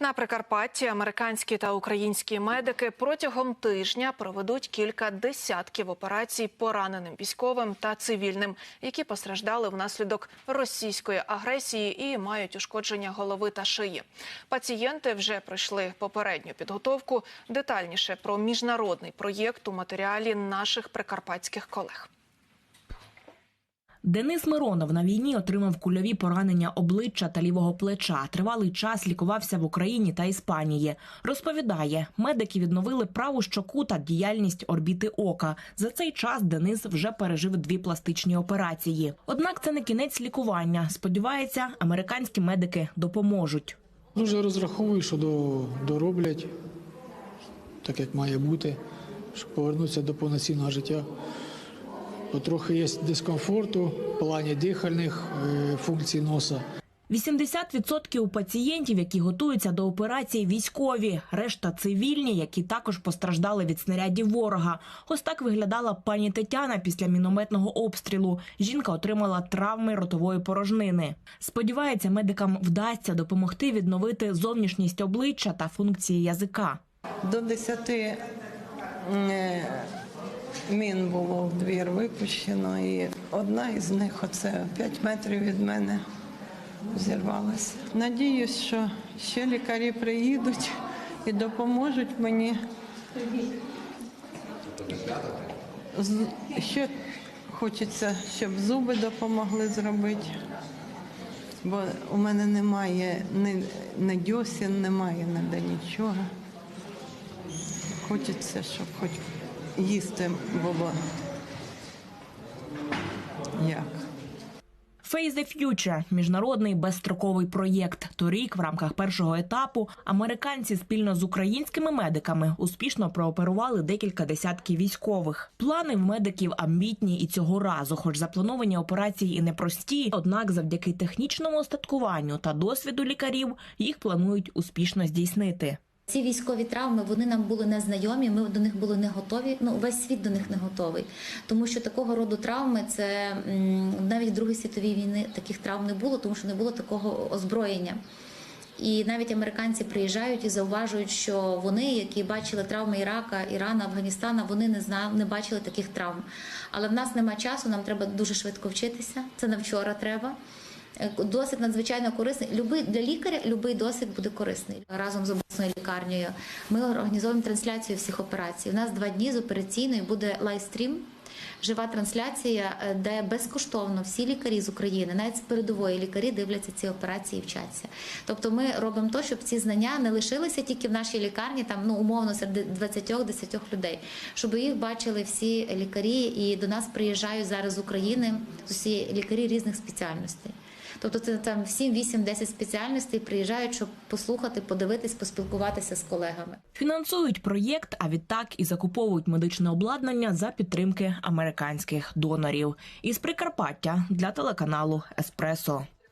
На Прикарпатті американські та українські медики протягом тижня проведуть кілька десятків операцій пораненим військовим та цивільним, які постраждали внаслідок російської агресії і мають ушкодження голови та шиї. Пацієнти вже пройшли попередню підготовку. Детальніше про міжнародний проєкт у матеріалі наших прикарпатських колег. Денис Миронов на війні отримав кульові поранення обличчя та лівого плеча. Тривалий час лікувався в Україні та Іспанії. Розповідає, медики відновили праву щоку та діяльність орбіти ока. За цей час Денис вже пережив дві пластичні операції. Однак це не кінець лікування. Сподівається, американські медики допоможуть. Дуже розраховую, що дороблять так, як має бути, щоб повернутися до повноцінного життя. Потрохи є дискомфорту в плані дихальних е, функцій носа. 80% пацієнтів, які готуються до операції, військові, решта цивільні, які також постраждали від снарядів ворога. Ось так виглядала пані Тетяна після мінометного обстрілу. Жінка отримала травми ротової порожнини. Сподівається, медикам вдасться допомогти відновити зовнішність обличчя та функції язика. До 10 е, мін було в двір випущено, і одна із них, оце 5 метрів від мене, зірвалася. Надіюсь, що ще лікарі приїдуть і допоможуть мені. Ще хочеться, щоб зуби допомогли зробити. Бо у мене немає ні, ні дьосін, немає ніде нічого. Хочеться, щоб хоч їсти було. Як? Face the Future – міжнародний безстроковий проєкт. Торік, в рамках першого етапу, американці спільно з українськими медиками успішно прооперували декілька десятків військових. Плани в медиків амбітні і цього разу, хоч заплановані операції і непрості. Однак, завдяки технічному остаткуванню та досвіду лікарів, їх планують успішно здійснити. Ці військові травми вони нам були незнайомі. Ми до них були не готові. Ну весь світ до них не готовий, тому що такого роду травми це навіть в Другій світовій війни таких травм не було, тому що не було такого озброєння. І навіть американці приїжджають і зауважують, що вони, які бачили травми Ірака, Ірана, Афганістана, вони не знали, не бачили таких травм. Але в нас нема часу, нам треба дуже швидко вчитися. Це на вчора треба. Е, Досвід надзвичайно корисний. Любий для лікаря любий досвід буде корисний. Разом з обласною лікарнею ми організовуємо трансляцію всіх операцій. У нас два дні з операційної буде лайвстрім. Жива трансляція, е, де безкоштовно всі лікарі з України, навіть з передової лікарі, дивляться ці операції і вчаться. Тобто, ми робимо то, щоб ці знання не лишилися тільки в нашій лікарні, там ну умовно серед 20-10 людей, щоб їх бачили всі лікарі, і до нас приїжджають зараз з України усі лікарі різних спеціальностей. Тобто це там 7, 8, 10 спеціальностей приїжджають, щоб послухати, подивитись, поспілкуватися з колегами. Фінансують проєкт, а відтак і закуповують медичне обладнання за підтримки американських донорів. Із Прикарпаття для телеканалу Еспресо.